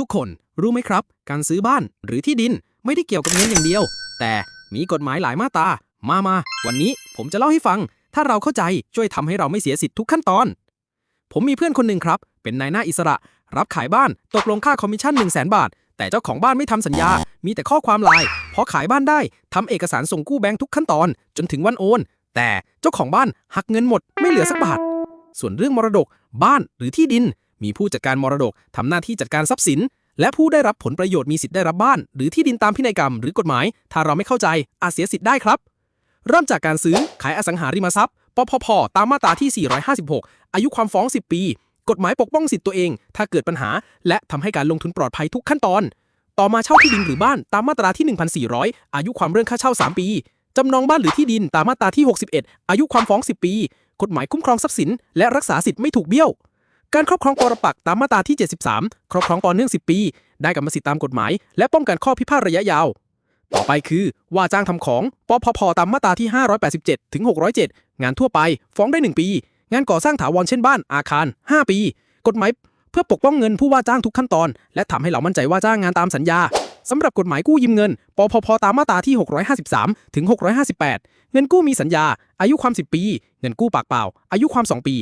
ทุกคนรู้ไหมครับ การซื้อบ้านหรือที่ดินไม่ได้เกี่ยวกับเงินอย่างเดียว แต่มีกฎหมายหลายมาตรามามา วันนี้ผมจะเล่าให้ฟัง ถ้าเราเข้าใจช่วยทำให้เราไม่เสียสิทธิ์ทุกขั้นตอน ผมมีเพื่อนคนหนึ่งครับ เป็นนายหน้าอิสระ รับขายบ้านตกลงค่าคอมมิชชั่น 1 0 0 0 0แบาท แต่เจ้าของบ้านไม่ทำสัญญา มีแต่ข้อความไลน์พอขายบ้านได้ทำเอกสารส่งกู้แบงค์ทุกขั้นตอน จนถึงวันโอน แต่เจ้าของบ้านหักเงินหมดไม่เหลือสักบาท ส่วนเรื่องมรดก บ้านหรือที่ดิน มีผู้จัดการมรดกทำหน้าที่จัดการทรัพย์สิน และผู้ได้รับผลประโยชน์มีสิทธิ์ได้รับบ้าน หรือที่ดินตามพินัยกรรมหรือกฎหมาย ถ้าเราไม่เข้าใจอาจเสียสิทธิ์ได้ครับ เริ่มจากการซื้อขายอสังหาริมทรัพย์ปพพตามมาตราที่ 456 อายุความฟ้อง 10 ปี กฎหมายปกป้องสิทธิ์ตัวเอง ถ้าเกิดปัญหา และทำให้การลงทุนปลอดภัยทุกขั้นตอน ต่อมาเช่าที่ดินหรือบ้านตามมาตราที่ 1,400 อายุความเรื่องค่าเช่า 3 ปีจำนองบ้านหรือที่ดินตามมาตราที่ 61 อายุความฟ้อง 10 ปี กฎหมายคุ้มครองทรัพย์สิน และรักษาสิทธิ์ไม่ถูกเบี้ยว การครอบครองปรปักษ์ตามมาตราที่ 73 ครอบครองต่อเนื่อง 10 ปี ได้กรรมสิทธิ์ตามกฎหมาย และป้องกันข้อพิพาทระยะยาว ต่อไปคือ ว่าจ้างทำของปพพตามมาตราที่ 587 ถึง 607 งานทั่วไป ฟ้องได้ 1 ปี งานก่อสร้างถาวรเช่นบ้าน อาคาร 5 ปี กฎหมายเพื่อปกป้องเงินผู้ว่าจ้างทุกขั้นตอน และทำให้เรามั่นใจว่าจ้างงานตามสัญญาสำหรับกฎหมายกู้ยืมเงิน ปพพตามมาตราที่ 653 ถึง 658 เงินกู้มีสัญญา อายุความ 10 ปี เงินกู้ปากเปล่า อายุความ 2 ปี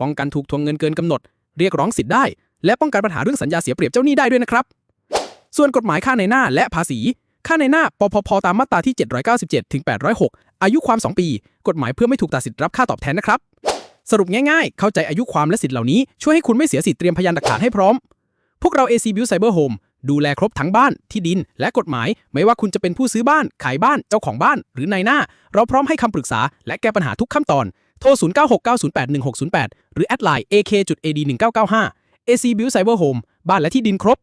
ป้องกันถูกทวงเงินเกินกำหนด เรียกร้องสิทธิ์ได้ และป้องกันปัญหาเรื่องสัญญาเสียเปรียบเจ้าหนี้ได้ด้วยนะครับ ส่วนกฎหมายค่าในหน้าและภาษี ค่าในหน้าปพพตามมาตราที่ 797ถึง806 อายุความ 2 ปี กฎหมายเพื่อไม่ถูกตัดสิทธิ์รับค่าตอบแทนนะครับ สรุปง่ายๆ เข้าใจอายุความและสิทธิ์เหล่านี้ช่วยให้คุณไม่เสียสิทธิ์เตรียมพยานหลักฐานให้พร้อม พวกเรา AC Build Cyber Home ดูแลครบทั้งบ้านที่ดิน และกฎหมาย ไม่ว่าคุณจะเป็นผู้ซื้อบ้าน ขายบ้าน เจ้าของบ้าน หรือนายหน้า เราพร้อมให้คำปรึกษา และแก้ปัญหาทุกขั้นตอน โทร 0969081608 หรือแอดไลน์ ak.ad1995 AC Build Cyber Home บ้านและที่ดินครบ